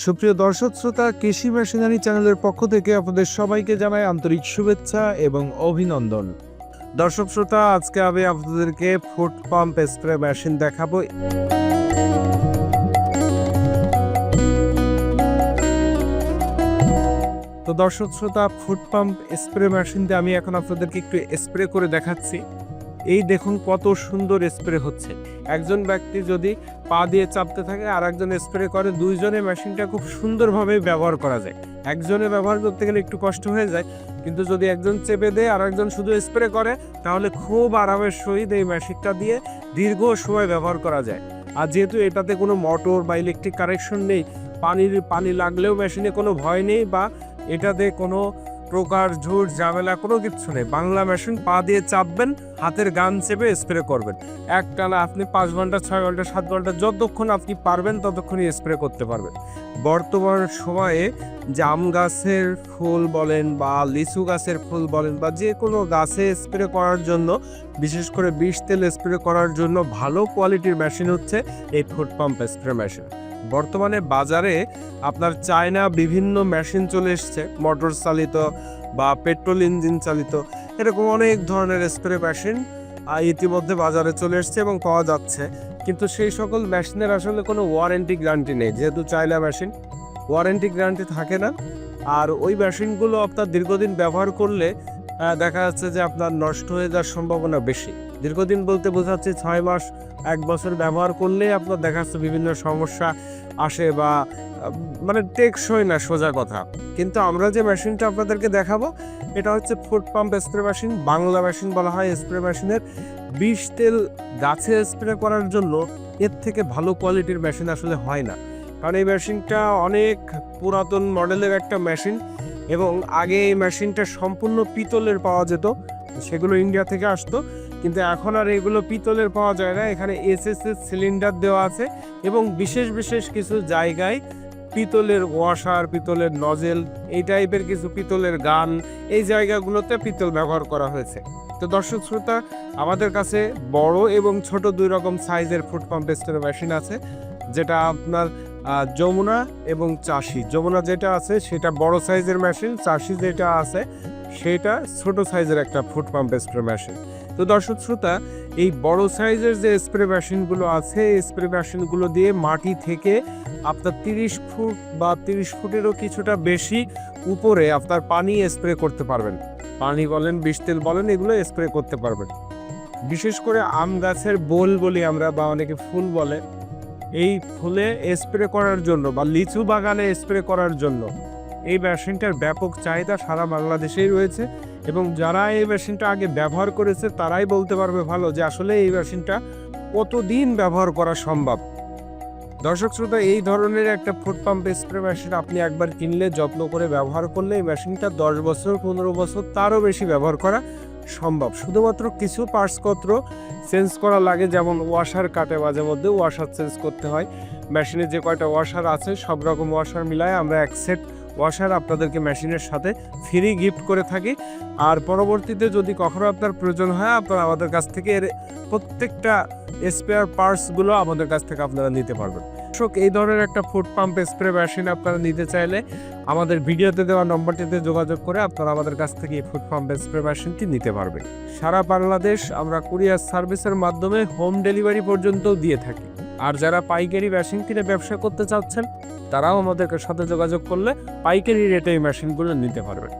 সুপ্রিয় দর্শক শ্রোতা, কৃষি মেশিনারি চ্যানেলের পক্ষ থেকে আপনাদের সবাইকে জানাই আন্তরিক শুভেচ্ছা এবং অভিনন্দন। দর্শক শ্রোতা, আজকে আমি আপনাদেরকে ফুড পাম্প স্প্রে মেশিন দেখাবো। তো দর্শক শ্রোতা, ফুড পাম্প স্প্রে মেশিন দিয়ে আমি এখন আপনাদেরকে একটু স্প্রে করে দেখাচ্ছি। এই দেখুন কত সুন্দর স্প্রে হচ্ছে। একজন ব্যক্তি যদি পা দিয়ে চাপতে থাকে আর একজন স্প্রে করে, দুইজনে মেশিনটা খুব সুন্দরভাবে ব্যবহার করা যায়। একজনে ব্যবহার করতে গেলে একটু কষ্ট হয়ে যায়, কিন্তু যদি একজন চেপে দেয় আর একজন শুধু স্প্রে করে, তাহলে খুব আরামের সহিত এই মেশিনটা দিয়ে দীর্ঘ সময় ব্যবহার করা যায়। আর যেহেতু এটাতে কোনো মোটর বা ইলেকট্রিক কানেকশন নেই, পানির, পানি লাগলেও মেশিনে কোনো ভয় নেই বা এটাতে কোনো প্রকার ঝুট, ঝামেলা, কোনো কিছু নেই। বাংলা মেশিন পা দিয়ে চাপবেন, হাতের গান চেপে স্প্রে করবেন। এক টানা আপনি পাঁচ ঘণ্টা, ছয় ঘণ্টা, সাত ঘণ্টা যতক্ষণ আপনি পারবেন, ততক্ষণই স্প্রে করতে পারবেন। বর্তমান সময়ে জাম গাছের ফুল বলেন বা লিচু গাছের ফুল বলেন বা যে কোনো গাছে স্প্রে করার জন্য, বিশেষ করে বিষ তেল স্প্রে করার জন্য ভালো কোয়ালিটির মেশিন হচ্ছে এই ফুড পাম্প স্প্রে মেশিন বর্তমানে বাজারে আপনার চায়না বিভিন্ন মেশিন চলে এসছে, মোটর চালিত বা পেট্রোল ইঞ্জিন চালিত। এরকম অনেক ধরনের স্প্রে মেশিন ইতিমধ্যে বাজারে চলে এসছে এবং পাওয়া যাচ্ছে। কিন্তু সেই সকল মেশিনের আসলে কোনো ওয়ারেন্টি গ্যারান্টি নেই। যেহেতু চায়না মেশিন ওয়ারেন্টি গ্যারান্টি থাকে না। আর ওই মেশিনগুলো আপনার দীর্ঘদিন ব্যবহার করলে দেখা যাচ্ছে যে আপনার নষ্ট হয়ে যাওয়ার সম্ভাবনা বেশি। দীর্ঘদিন বলতে বোঝাচ্ছে ছয় মাস, এক বছর ব্যবহার করলে আপনার দেখা যাচ্ছে বিভিন্ন সমস্যা আসে বা মানে টেকসই না, সোজা কথা। কিন্তু আমরা যে মেশিনটা আপনাদেরকে দেখাবো, এটা হচ্ছে foot pump spray machine, Bangla machine বলা হয় স্প্রে মেশিনের। বিষ তেল গাছে স্প্রে করার জন্য এর থেকে ভালো কোয়ালিটির মেশিন আসলে হয় না। কারণ এই মেশিনটা অনেক পুরাতন মডেলের একটা মেশিন এবং আগে এই মেশিনটা সম্পূর্ণ পিতলের পাওয়া যেত সেগুলো ইন্ডিয়া থেকে আসতো। কিন্তু এখন আর এগুলো পিতলের পাওয়া যায় না, এখানে এসএসএস সিলিন্ডার দেওয়া আছে এবং বিশেষ বিশেষ কিছু জায়গায় পিতলের ওয়াশার পিতলের নজেল এই টাইপের কিছু পিতলের গান, এই জায়গাগুলোতে পিতল ব্যবহার করা হয়েছে। তো দর্শক শ্রোতা, আমাদের কাছে বড় এবং ছোট দুই রকম সাইজের ফুড পাম্প মেশিন আছে, যেটা আপনার যমুনা এবং চাষি। যমুনা যেটা আছে, সেটা বড় সাইজের মেশিন চাষি যেটা আছে, সেটা ছোট সাইজের একটা ফুড পাম্প স্প্রে মেশিন তো দর্শক শ্রোতা, এই বড় সাইজের যে স্প্রে মেশিনগুলো আছে, এই স্প্রে মেশিনগুলো দিয়ে মাটি থেকে আপনার তিরিশ ফুট বা তিরিশ ফুটেরও কিছুটা বেশি উপরে আপনার পানি স্প্রে করতে পারবেন। পানি বলেন, বিষ তেল বলেন, এগুলো স্প্রে করতে পারবেন। বিশেষ করে আম গাছের বোল বলি আমরা, বা অনেকে ফুল বলে এই ফুলে স্প্রে করার জন্য বা লিচু বাগানে স্প্রে করার জন্য এই মেশিনটার ব্যাপক চাহিদা সারা বাংলাদেশেই রয়েছে এবং যারা এই মেশিনটা আগে ব্যবহার করেছে তারাই বলতে পারবে ভালো যে আসলে এই মেশিনটা কতদিন ব্যবহার করা সম্ভব। দর্শক শ্রোতা, এই ধরনের একটা ফুড পাম্প স্প্রে মেশিন আপনি একবার কিনলে, যত্ন করে ব্যবহার করলে এই মেশিনটা দশ বছর, পনেরো বছর তারও বেশি ব্যবহার করা সম্ভব। শুধুমাত্র কিছু পার্টসপত্র চেঞ্জ করা লাগে, যেমন ওয়াশার কাটে মাঝে মধ্যে, ওয়াশার চেঞ্জ করতে হয়। মেশিনে যে কয়টা ওয়াশার আছে, সব রকম ওয়াশার মিলায় আমরা এক সেট ওয়াশার আপনাদেরকে মেশিনের সাথে ফ্রি গিফট করে থাকি। আর পরবর্তীতে যদি কখনো আপনার প্রয়োজন হয়, আপনারা আমাদের কাছ থেকে এর প্রত্যেকটা স্পেয়ার পার্টসগুলো আমাদের কাছ থেকে আপনারা নিতে পারবেন। দর্শক এই ধরনের একটা ফুড পাম্প স্প্রে মেশিন আপনারা নিতে চাইলে আমাদের ভিডিওতে দেওয়া নম্বরটিতে যোগাযোগ করে আপনারা আমাদের কাছ থেকে এই ফুড পাম্প স্প্রে মেশিনটি নিতে পারবেন। সারা বাংলাদেশ আমরা কুরিয়ার সার্ভিসের মাধ্যমে হোম ডেলিভারি পর্যন্ত দিয়ে থাকি। আর যারা পাইকারি মেশিন কিনে ব্যবসা করতে চাচ্ছেন, তারাও আমাদের সাথে যোগাযোগ করলে পাইকারি রেটে এই মেশিনগুলো নিতে পারবেন।